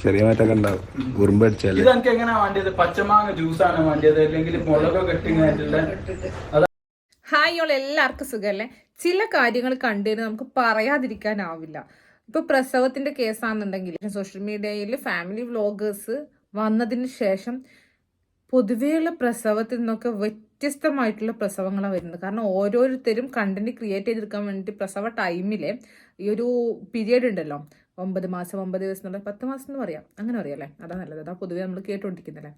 ചെറിയ മാറ്റൊക്കെ ഉണ്ടാവും. ഉറുമ്പ് അടിച്ചാൽ. ഇത് എനിക്ക് എങ്ങനെയാ വേണ്ടിയത്? പച്ചമാങ്ങ ജ്യൂസാണ് വേണ്ടിയത്. അല്ലെങ്കിൽ മുളകൊക്കെ കെട്ടിങ്ങായിട്ടുള്ള അത് ഹായ് ഓൾ എല്ലാവർക്കും സുഖമല്ലേ ചില കാര്യങ്ങൾ കണ്ടിരുന്ന് നമുക്ക് പറയാതിരിക്കാനാവില്ല. ഇപ്പൊ പ്രസവത്തിന്റെ കേസാണെന്നുണ്ടെങ്കിൽ സോഷ്യൽ മീഡിയയിൽ ഫാമിലി വ്ളോഗേഴ്സ് വന്നതിന് ശേഷം പൊതുവെയുള്ള പ്രസവത്തിൽ നിന്നൊക്കെ വ്യത്യസ്തമായിട്ടുള്ള പ്രസവങ്ങളാണ് വരുന്നത്. കാരണം ഓരോരുത്തരും കണ്ടന്റ് ക്രിയേറ്റ് ചെയ്തെടുക്കാൻ വേണ്ടിയിട്ട് പ്രസവ ടൈമിലെ ഈ ഒരു പീരീഡ് ഉണ്ടല്ലോ. ഒമ്പത് മാസം ഒമ്പത് ദിവസം എന്നുള്ള പത്ത് മാസം എന്ന് പറയാം. അങ്ങനെ പറയാല്ലേ അതാ നല്ലത്. അതാ പൊതുവെ നമ്മൾ കേട്ടുകൊണ്ടിരിക്കുന്നല്ലേ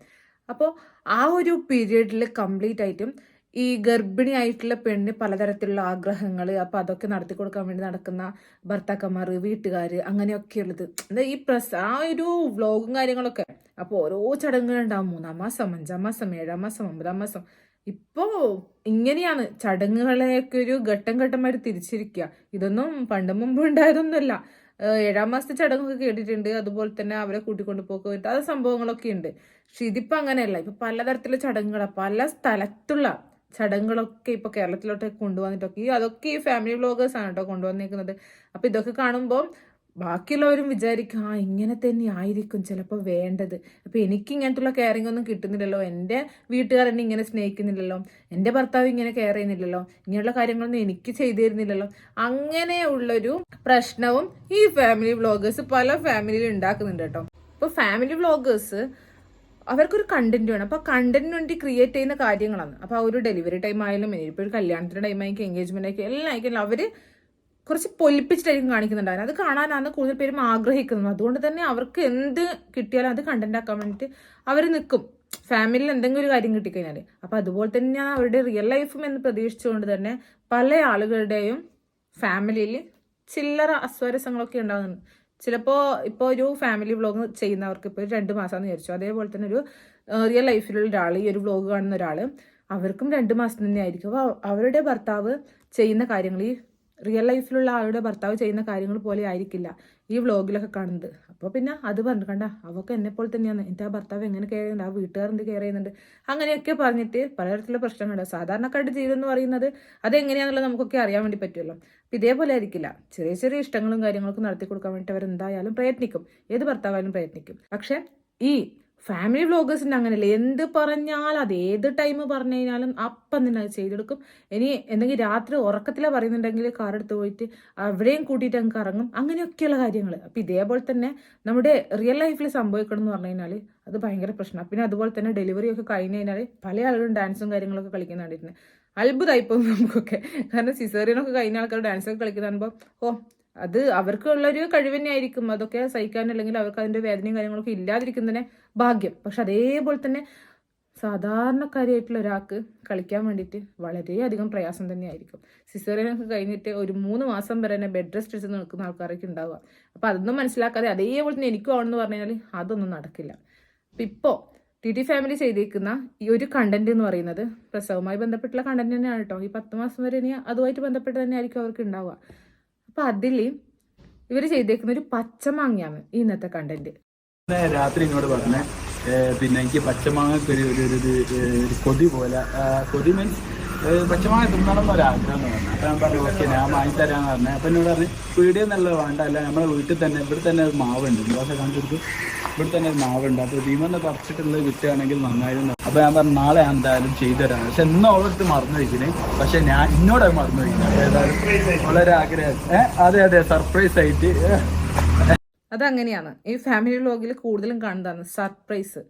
അപ്പോൾ ആ ഒരു പീരീഡിൽ കംപ്ലീറ്റ് ആയിട്ടും ഈ ഗർഭിണി ആയിട്ടുള്ള പെണ്ണ് പലതരത്തിലുള്ള ആഗ്രഹങ്ങൾ അപ്പോൾ അതൊക്കെ നടത്തി കൊടുക്കാൻ വേണ്ടി നടക്കുന്ന ഭർത്താക്കന്മാർ വീട്ടുകാർ അങ്ങനെയൊക്കെയുള്ളത്. എന്താ ഈ പ്രസ ആ ഒരു വ്ലോഗും കാര്യങ്ങളൊക്കെ. അപ്പോൾ ഓരോ ചടങ്ങുകളുണ്ടാവും. മൂന്നാം മാസം അഞ്ചാം മാസം ഏഴാം മാസം ഒമ്പതാം മാസം. ഇപ്പോൾ ഇങ്ങനെയാണ് ചടങ്ങുകളെയൊക്കെ ഒരു ഘട്ടം ഘട്ടമായിട്ട് തിരിച്ചിരിക്കുക ഇതൊന്നും പണ്ട് മുമ്പ് ഉണ്ടായതൊന്നുമല്ല ഏഴാം മാസത്തെ ചടങ്ങൊക്കെ കേട്ടിട്ടുണ്ട്. അതുപോലെ തന്നെ അവരെ കൂട്ടിക്കൊണ്ട് പോക്ക് അത് സംഭവങ്ങളൊക്കെ ഉണ്ട്. പക്ഷെ ഇതിപ്പോൾ അങ്ങനെയല്ല. ഇപ്പൊ പലതരത്തിലുള്ള ചടങ്ങുകളാണ് പല സ്ഥലത്തുള്ള ചടങ്ങുകളൊക്കെ ഇപ്പൊ കേരളത്തിലോട്ടൊക്കെ കൊണ്ടുവന്നിട്ടൊക്കെ ഈ അതൊക്കെ ഈ ഫാമിലി വ്ളോഗേഴ്സ് ആണ് കേട്ടോ കൊണ്ടുവന്നേക്കുന്നത്. അപ്പൊ ഇതൊക്കെ കാണുമ്പോൾ ബാക്കിയുള്ളവരും വിചാരിക്കും ആ ഇങ്ങനെ തന്നെ ആയിരിക്കും ചിലപ്പോൾ വേണ്ടത്. അപ്പോൾ എനിക്ക് ഇങ്ങനത്തുള്ള കെയറിംഗ് ഒന്നും കിട്ടുന്നില്ലല്ലോ. എന്റെ വീട്ടുകാർ എന്നെ ഇങ്ങനെ സ്നേഹിക്കുന്നില്ലല്ലോ. എന്റെ ഭർത്താവ് ഇങ്ങനെ കെയർ ചെയ്യുന്നില്ലല്ലോ. ഇങ്ങനെയുള്ള കാര്യങ്ങളൊന്നും എനിക്ക് ചെയ്തു തരുന്നില്ലല്ലോ. അങ്ങനെയുള്ളൊരു പ്രശ്നവും ഈ ഫാമിലി വ്ളോഗേഴ്സ് പല ഫാമിലിയിൽ ഉണ്ടാക്കുന്നുണ്ട് കേട്ടോ. ഇപ്പോൾ ഫാമിലി വ്ളോഗേഴ്സ് അവർക്കൊരു കണ്ടന്റ് വേണം. അപ്പൊ കണ്ടന്റിന് വേണ്ടി ക്രിയേറ്റ് ചെയ്യുന്ന കാര്യങ്ങളാണ്. അപ്പോൾ ആ ഒരു ഡെലിവറി ടൈം ആയാലും ഇപ്പോൾ ഒരു കല്യാണത്തിന്റെ ടൈം ആയിരിക്കും എൻഗേജ്മെന്റ് ആയിരിക്കും എല്ലാം ആയിരിക്കും. അവർ കുറച്ച് പൊലിപ്പിച്ചിട്ടായിരിക്കും കാണിക്കുന്നുണ്ടായിരുന്നു അത് കാണാനാണ് കൂടുതൽ പേരും ആഗ്രഹിക്കുന്നത്. അതുകൊണ്ട് തന്നെ അവർക്ക് എന്ത് കിട്ടിയാലും അത് കണ്ടന്റ് ആക്കാൻ വേണ്ടിയിട്ട് അവർ നിൽക്കും ഫാമിലിയിൽ എന്തെങ്കിലും ഒരു കാര്യം കിട്ടിക്കഴിഞ്ഞാൽ അപ്പം അതുപോലെ തന്നെയാണ് അവരുടെ റിയൽ ലൈഫും എന്ന് പ്രതീക്ഷിച്ചുകൊണ്ട് തന്നെ പല ആളുകളുടെയും ഫാമിലിയിൽ ചില്ലറ അസ്വാരസ്യങ്ങളൊക്കെ ഉണ്ടാകുന്നുണ്ട് ചിലപ്പോൾ ഇപ്പോൾ ഒരു ഫാമിലി വ്ളോഗ് ചെയ്യുന്നവർക്ക് ഇപ്പോൾ ഒരു രണ്ട് മാസമാണെന്ന് വിചാരിച്ചു. അതേപോലെ തന്നെ ഒരു റിയൽ ലൈഫിലുള്ള ഒരാൾ ഈ ഒരു വ്ളോഗ് കാണുന്ന ഒരാൾ അവർക്കും രണ്ട് മാസം തന്നെ ആയിരിക്കും. അപ്പോൾ അവരുടെ ഭർത്താവ് ചെയ്യുന്ന കാര്യങ്ങൾ ഈ റിയൽ ലൈഫിലുള്ള ആളുടെ ഭർത്താവ് ചെയ്യുന്ന കാര്യങ്ങൾ പോലെ ആയിരിക്കില്ല ഈ വ്ളോഗിലൊക്കെ കാണുന്നത്. അപ്പോൾ പിന്നെ അത് പറഞ്ഞു കണ്ട അവൾക്ക് എന്നെ പോലെ തന്നെയാണ്. എന്റെ ആ ഭർത്താവ് എങ്ങനെ കെയർ ചെയ്യുന്നുണ്ട്? ആ വീട്ടുകാർ കെയർ ചെയ്യുന്നുണ്ട്? അങ്ങനെയൊക്കെ പറഞ്ഞിട്ട് പലതരത്തിലുള്ള പ്രശ്നങ്ങളുണ്ട്. സാധാരണക്കാരുടെ ജീവിതം എന്ന് പറയുന്നത് അതെങ്ങനെയാണെന്നുള്ളത് നമുക്കൊക്കെ അറിയാൻ വേണ്ടി പറ്റുമല്ലോ. അപ്പം ഇതേപോലെ ആയിരിക്കില്ല. ചെറിയ ചെറിയ ഇഷ്ടങ്ങളും കാര്യങ്ങളൊക്കെ നടത്തി കൊടുക്കാൻ വേണ്ടിയിട്ട് അവർ എന്തായാലും പ്രയത്നിക്കും. ഏത് ഭർത്താവായാലും പ്രയത്നിക്കും. പക്ഷേ ഈ ഫാമിലി വ്ളോഗേഴ്സിന്റെ അങ്ങനെയല്ല? എന്ത് പറഞ്ഞാൽ അത് ഏത് ടൈം പറഞ്ഞു കഴിഞ്ഞാലും അപ്പം തന്നെ അത് ചെയ്തെടുക്കും. ഇനി എന്തെങ്കിലും രാത്രി ഉറക്കത്തിലെ പറയുന്നുണ്ടെങ്കിൽ കാർ എടുത്ത് പോയിട്ട് അവിടെയും കൂട്ടിയിട്ട് അങ്ങ് കറങ്ങും. അങ്ങനെയൊക്കെയുള്ള കാര്യങ്ങൾ അപ്പം ഇതേപോലെ തന്നെ നമ്മുടെ റിയൽ ലൈഫിൽ സംഭവിക്കണം എന്ന് പറഞ്ഞു കഴിഞ്ഞാൽ അത് ഭയങ്കര പ്രശ്നമാണ് പിന്നെ അതുപോലെ തന്നെ ഡെലിവറി ഒക്കെ കഴിഞ്ഞ് കഴിഞ്ഞാൽ പല ആളുകളും ഡാൻസും കാര്യങ്ങളൊക്കെ കളിക്കുന്ന കണ്ടിട്ടുണ്ട്. അത്ഭുതമായിപ്പോൾ നമുക്കൊക്കെ. കാരണം സിസേറിയനൊക്കെ കഴിഞ്ഞ ആൾക്കാർ ഡാൻസൊക്കെ കളിക്കുന്ന കാണുമ്പോൾ ഓ അത് അവർക്കുള്ളൊരു ആയിരിക്കും അതൊക്കെ സഹിക്കാൻ അല്ലെങ്കിൽ അവർക്ക് അതിന്റെ വേദനയും കാര്യങ്ങളൊക്കെ ഇല്ലാതിരിക്കുന്നതിനെ ഭാഗ്യം. പക്ഷെ അതേപോലെ തന്നെ സാധാരണക്കാരിയായിട്ടുള്ള ഒരാൾക്ക് കളിക്കാൻ വേണ്ടിയിട്ട് വളരെയധികം പ്രയാസം തന്നെയായിരിക്കും. സിസേറിയനൊക്കെ കഴിഞ്ഞിട്ട് ഒരു മൂന്ന് മാസം വരെ തന്നെ ബെഡ് റെസ്റ്റ് എടുത്ത് നിൽക്കുന്ന ആൾക്കാരൊക്കെ ഉണ്ടാവുക. അപ്പോൾ അതൊന്നും മനസ്സിലാക്കാതെ അതേപോലെ തന്നെ എനിക്കും ആണെന്ന് പറഞ്ഞു കഴിഞ്ഞാൽ അതൊന്നും നടക്കില്ല. അപ്പം ഇപ്പോൾ ടി ടി ഫാമിലി ചെയ്തേക്കുന്ന ഈ ഒരു കണ്ടന്റ് എന്ന് പറയുന്നത് പ്രസവവുമായി ബന്ധപ്പെട്ടുള്ള കണ്ടന്റ് തന്നെയാണ് കേട്ടോ. ഈ പത്ത് മാസം വരെ ഇനി അതുമായിട്ട് ബന്ധപ്പെട്ട് തന്നെ ആയിരിക്കും അവർക്ക് ഉണ്ടാവുക. അപ്പൊ അതിൽ ഇവർ ചെയ്തേക്കുന്ന ഒരു പച്ചമാങ്ങയാണ് ഇന്നത്തെ കണ്ടന്റ് രാത്രി എന്നോട് പറഞ്ഞേ പിന്നെ എനിക്ക് ഒരു ഒരു കൊതി പോലെ കൊതി മീൻസ് പച്ചമാങ്ങ തിന്നണം ഒരാഗ്രഹം എന്ന് പറഞ്ഞു അപ്പം ഞാൻ പറഞ്ഞു ഓക്കെ ഞാൻ വാങ്ങിത്തരാന്ന് പറഞ്ഞു. അപ്പം എന്നോട് പറഞ്ഞു വീഡിയോ എന്നുള്ളത് വേണ്ട അല്ല നമ്മളെ വീട്ടിൽ തന്നെ ഇവിടെ തന്നെ ഒരു മാവുണ്ട്. ദോശ കാണിച്ചെടുത്തു ഇവിടെ തന്നെ ഒരു മാവുണ്ട്. അപ്പോൾ ഭീമന്ന് പറിച്ചിട്ടുള്ളത് കിട്ടുകയാണെങ്കിൽ നന്നായിരുന്നു അപ്പോൾ ഞാൻ പറഞ്ഞു നാളെ ഞാൻ എന്തായാലും ചെയ്തു തരാം. പക്ഷെ ഇന്ന് ഓളടുത്ത് മറന്നു വയ്ക്കണേ. പക്ഷെ ഞാൻ ഇന്നോട് മറന്നു വയ്ക്കുന്നത് ഏതായാലും വളരെ ആഗ്രഹം അതെ അതെ സർപ്രൈസ് ആയിട്ട്. അതങ്ങനെയാണ്. ഈ ഫാമിലി വ്ലോഗിൽ കൂടുതലും കാണുന്നതാണ് സർപ്രൈസ്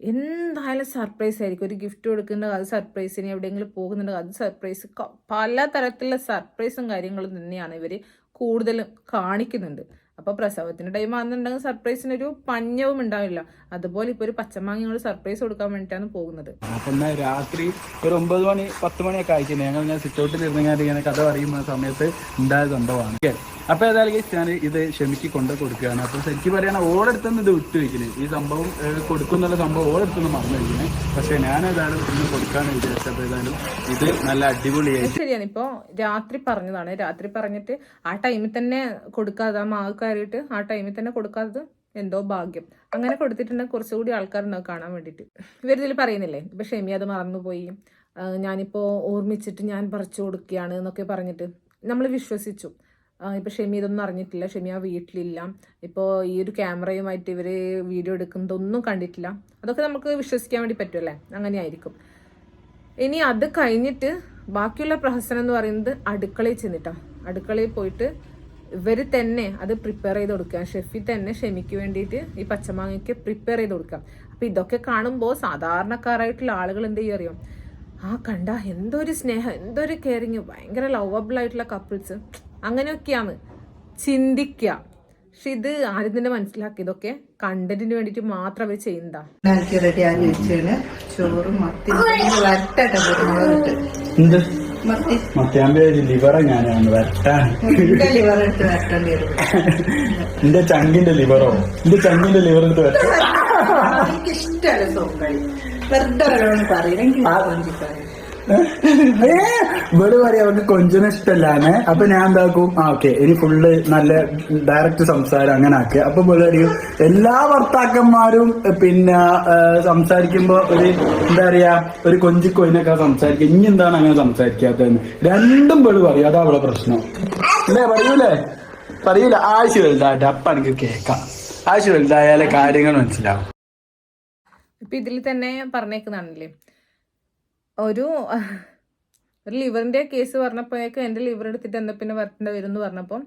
എന്തായാലും സർപ്രൈസ് ആയിരിക്കും. ഒരു ഗിഫ്റ്റ് കൊടുക്കേണ്ടത് അത് സർപ്രൈസ് ഇനി എവിടെയെങ്കിലും പോകുന്നുണ്ടെങ്കിൽ അത് സർപ്രൈസ് പല തരത്തിലുള്ള സർപ്രൈസും കാര്യങ്ങളും തന്നെയാണ് ഇവർ കൂടുതലും കാണിക്കുന്നുണ്ട്. അപ്പോൾ പ്രസവത്തിന്റെ ടൈം ആണെന്നുണ്ടെങ്കിൽ സർപ്രൈസിനൊരു പഞ്ഞവും ഉണ്ടാവില്ല. അതുപോലെ ഇപ്പോൾ ഒരു പച്ചമാങ്ങ സർപ്രൈസ് കൊടുക്കാൻ വേണ്ടിയിട്ടാണ് പോകുന്നത്. അപ്പൊ രാത്രി ഒരു ഒമ്പത് മണി പത്ത് മണിയൊക്കെ ആയിട്ടുണ്ട് ഞങ്ങൾ ഞാൻ സിറ്റ് ഔട്ടിൽ ഇരുന്നെങ്കിൽ ഇങ്ങനെ കഥ പറയുന്ന സമയത്ത് ഉണ്ടായ സംഭവമാണ്. ഓക്കെ. അപ്പൊ ഏതായാലും ഞാൻ ഇത് ക്ഷമിക്ക് കൊണ്ട് കൊടുക്കുകയാണ്. അപ്പൊ ശരിക്കും പറയണ ഓടെടുത്തുനിന്ന് ഇത് വിട്ടു വയ്ക്കുന്നത് ഈ സംഭവം കൊടുക്കുന്നുള്ള സംഭവം ഓടെടുത്തുനിന്ന് മറന്നു വയ്ക്കുന്നത് പക്ഷെ ഞാൻ ഏതായാലും ഇന്ന് കൊടുക്കാൻ വിചാരിച്ചപ്പോൾ ഏതായാലും ഇത് നല്ല അടിപൊളിയായി ഇപ്പോൾ രാത്രി പറഞ്ഞതാണ്. രാത്രി പറഞ്ഞിട്ട് ആ ടൈമിൽ തന്നെ കൊടുക്കാതെ ആ മാവ് കയറിയിട്ട് ആ ടൈമിൽ തന്നെ കൊടുക്കാത്തത് എന്തോ ഭാഗ്യം. അങ്ങനെ കൊടുത്തിട്ടുണ്ടെങ്കിൽ കുറച്ചുകൂടി ആൾക്കാരുണ്ടാവും കാണാൻ വേണ്ടിയിട്ട്. ഇവരിതിൽ പറയുന്നില്ലേ? ഇപ്പൊ ഷെമി അത് മറന്നുപോയി. ഞാനിപ്പോൾ ഓർമ്മിച്ചിട്ട് ഞാൻ പറിച്ചു കൊടുക്കുകയാണ് എന്നൊക്കെ പറഞ്ഞിട്ട് നമ്മൾ വിശ്വസിച്ചു. ഇപ്പോൾ ഷെമി ഇതൊന്നും അറിഞ്ഞിട്ടില്ല. ഷെമി ആ വീട്ടിലില്ല. ഇപ്പോൾ ഈ ഒരു ക്യാമറയുമായിട്ട് ഇവർ വീഡിയോ എടുക്കുന്നതൊന്നും കണ്ടിട്ടില്ല. അതൊക്കെ നമുക്ക് വിശ്വസിക്കാൻ വേണ്ടി പറ്റുമല്ലേ അങ്ങനെയായിരിക്കും. ഇനി അത് കഴിഞ്ഞിട്ട് ബാക്കിയുള്ള പ്രഹസനം എന്ന് പറയുന്നത് അടുക്കളയിൽ ചെന്നിട്ടാണ് അടുക്കളയിൽ പോയിട്ട് ഇവർ തന്നെ അത് പ്രിപ്പയർ ചെയ്ത് കൊടുക്കുക. ഷെഫി തന്നെ ഷെമിക്ക് വേണ്ടിയിട്ട് ഈ പച്ചമാങ്ങയ്ക്ക് പ്രിപ്പയർ ചെയ്ത് കൊടുക്കാം അപ്പം ഇതൊക്കെ കാണുമ്പോൾ സാധാരണക്കാരായിട്ടുള്ള ആളുകൾ എന്ത് ചെയ്യും അറിയാം? ആ കണ്ട എന്തൊരു സ്നേഹം എന്തൊരു കെയറിങ് ഭയങ്കര ലവബിൾ ആയിട്ടുള്ള കപ്പിൾസ് അങ്ങനെയൊക്കെയാണ് ചിന്തിക്കുക. പക്ഷെ ഇത് ആദ്യം തന്നെ മനസ്സിലാക്കി. ഇതൊക്കെ കണ്ടന്റിന് വേണ്ടിട്ട് മാത്രം അവർ ചെയ്യുന്നതാ. റെഡി റെഡിയാക്കി വെച്ചാണ് ചോറും മത്തി മത്തി. മത്തിയാമ്പേ ലിവറാ ഞാനാണ് വരട്ടാണ് എന്റെ ലിവർ ഇട്ട് വരട്ടേണ്ടി വരും. എന്റെ ചങ്കിന്റെ ലിവറോ എന്റെ ചങ്കിന്റെ ലിവർ എടുത്ത് വരട്ടെ. എനിക്ക് ഇഷ്ടമല്ല സോക്കളി വെറുതെ പറയും. എനിക്ക് ഇവിടെ പറയാം അവർക്ക് കൊഞ്ചിന് ഇഷ്ടമല്ലാന്ന്. അപ്പൊ ഞാൻ എന്താക്കും? ആ ഓക്കെ. ഇനി ഫുള്ള് നല്ല ഡയറക്റ്റ് സംസാരം അങ്ങനെ ആക്കുക. അപ്പൊ ഇവിടെ അറിയും എല്ലാ ഭർത്താക്കന്മാരും പിന്നെ സംസാരിക്കുമ്പോ ഒരു എന്താ പറയാ ഒരു കൊഞ്ചിക്കൊയിനൊക്കെ സംസാരിക്കുക. ഇനി എന്താണ് അങ്ങനെ സംസാരിക്കാത്തതെന്ന്. രണ്ടും പേൾ പറയും. അതാ അവിടെ പ്രശ്നം. അല്ലേ? പറയൂലേ? പറയൂല. ആഴ്ച വലുതായിട്ട്. അപ്പ എനിക്ക് കേക്കാം ആഴ്ച വലുതായാലേ കാര്യങ്ങൾ മനസ്സിലാവും. ഇപ്പൊ ഇതിൽ തന്നെ പറഞ്ഞേക്കുന്നതാണല്ലേ? ഒരു ഒരു ലിവറിന്റെ കേസ് പറഞ്ഞപ്പോഴേക്കും എന്റെ ലിവർ എടുത്തിട്ട് എന്താ പിന്നെ വരട്ടേണ്ടി വരും എന്ന് പറഞ്ഞപ്പം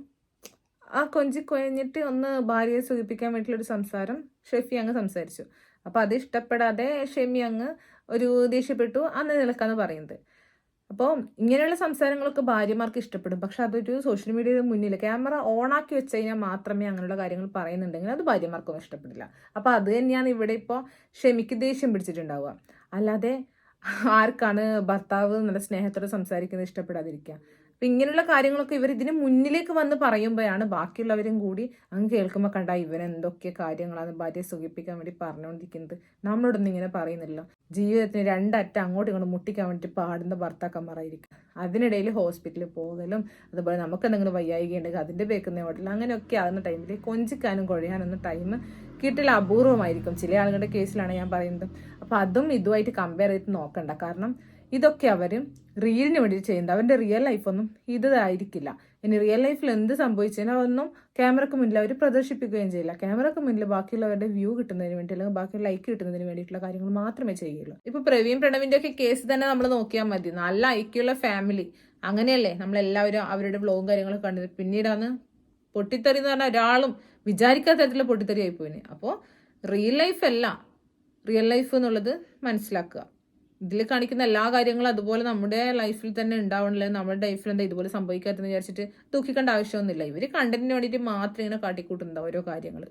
ആ കൊഞ്ചി കൊഴിഞ്ഞിട്ട് ഒന്ന് ഭാര്യയെ സൂചിപ്പിക്കാൻ വേണ്ടിയിട്ടുള്ള ഒരു സംസാരം ഷെഫി അങ്ങ് സംസാരിച്ചു. അപ്പോൾ അത് ഇഷ്ടപ്പെടാതെ ഷെമി അങ്ങ് ഒരു ദേഷ്യപ്പെട്ടു. അന്ന് നിലക്കാന്ന് പറയുന്നത്. അപ്പോൾ ഇങ്ങനെയുള്ള സംസാരങ്ങളൊക്കെ ഭാര്യമാർക്ക് ഇഷ്ടപ്പെടും. പക്ഷെ അതൊരു സോഷ്യൽ മീഡിയയുടെ മുന്നിൽ ക്യാമറ ഓണാക്കി വെച്ച് കഴിഞ്ഞാൽ മാത്രമേ അങ്ങനെയുള്ള കാര്യങ്ങൾ പറയുന്നുണ്ടെങ്കിൽ അത് ഭാര്യമാർക്കൊന്നും ഇഷ്ടപ്പെടില്ല. അപ്പോൾ അത് തന്നെയാണ് ഇവിടെ ഇപ്പോൾ ഷെമിക്ക് ദേഷ്യം പിടിച്ചിട്ടുണ്ടാവുക. അല്ലാതെ ആർക്കാണ് ഭർത്താവ് നല്ല സ്നേഹത്തോടെ സംസാരിക്കുന്നത് ഇഷ്ടപ്പെടാതിരിക്കുക? അപ്പം ഇങ്ങനെയുള്ള കാര്യങ്ങളൊക്കെ ഇവർ ഇതിന് മുന്നിലേക്ക് വന്ന് പറയുമ്പോഴാണ് ബാക്കിയുള്ളവരും കൂടി അങ്ങ് കേൾക്കുമ്പോൾ കണ്ട ഇവരെന്തൊക്കെ കാര്യങ്ങളാണ് ഭാര്യയെ സുഖിപ്പിക്കാൻ വേണ്ടി പറഞ്ഞുകൊണ്ടിരിക്കുന്നത് നമ്മളോടൊന്നും ഇങ്ങനെ പറയുന്നില്ല ജീവിതത്തിന് രണ്ടറ്റം അങ്ങോട്ടും ഇങ്ങോട്ടും മുട്ടിക്കാൻ വേണ്ടി പാടുന്ന ഭർത്താക്കന്മാരായിരിക്കും. അതിനിടയിൽ ഹോസ്പിറ്റലിൽ പോകലും അതുപോലെ നമുക്ക് എന്തെങ്കിലും വയ്യായിക ഉണ്ടെങ്കിൽ അതിന്റെ ബേക്കുന്ന ഹോട്ടൽ അങ്ങനെയൊക്കെ ആകുന്ന ടൈമിൽ കൊഞ്ചിക്കാനും കുഴയാനൊന്നും ടൈം കിട്ടില്ല അപൂർവമായിരിക്കും. ചില ആളുകളുടെ കേസിലാണ് ഞാൻ പറയുന്നത്. അപ്പോൾ അതും ഇതുമായിട്ട് കമ്പയർ ചെയ്ത് നോക്കണ്ട. കാരണം ഇതൊക്കെ അവർ റീലിന് വേണ്ടി ചെയ്യുന്നത്. അവരുടെ റിയൽ ലൈഫൊന്നും ഇതായിരിക്കില്ല. ഇനി റിയൽ ലൈഫിൽ എന്ത് സംഭവിച്ചതിനും അതൊന്നും ക്യാമറക്ക് മുന്നിൽ അവർ പ്രദർശിപ്പിക്കുകയും ചെയ്യില്ല. ക്യാമറക്ക് മുന്നിൽ ബാക്കിയുള്ളവരുടെ വ്യൂ കിട്ടുന്നതിന് വേണ്ടി അല്ലെങ്കിൽ ബാക്കി ലൈക്ക് കിട്ടുന്നതിന് വേണ്ടിയിട്ടുള്ള കാര്യങ്ങൾ മാത്രമേ ചെയ്യുള്ളൂ. ഇപ്പൊ പ്രവീൺ പ്രണവിന്റെ ഒക്കെ കേസ് തന്നെ നമ്മൾ നോക്കിയാൽ മതി. നല്ല ഐക്യമുള്ള ഫാമിലി അങ്ങനെയല്ലേ നമ്മളെല്ലാവരും അവരുടെ വ്ലോഗും കാര്യങ്ങളൊക്കെ കണ്ടത്. പിന്നീടാണ് പൊട്ടിത്തെറി എന്ന് പറഞ്ഞാൽ ഒരാളും വിചാരിക്കാത്ത തരത്തിലുള്ള പൊട്ടിത്തെറിയായി പോയിന് അപ്പോൾ റിയൽ ലൈഫ് അല്ല. റിയൽ ലൈഫ് എന്നുള്ളത് മനസ്സിലാക്കുക. ഇതിൽ കാണിക്കുന്ന എല്ലാ കാര്യങ്ങളും അതുപോലെ നമ്മുടെ ലൈഫിൽ തന്നെ ഉണ്ടാവണില്ല? നമ്മുടെ ലൈഫിൽ എന്താ ഇതുപോലെ സംഭവിക്കാത്തെന്ന് വിചാരിച്ചിട്ട് തൂക്കിക്കേണ്ട ആവശ്യമൊന്നുമില്ല. ഇവർ കണ്ടന്റിന് വേണ്ടിയിട്ട് മാത്രം ഇങ്ങനെ കാട്ടിക്കൂട്ടുന്നുണ്ട് ഓരോ കാര്യങ്ങൾ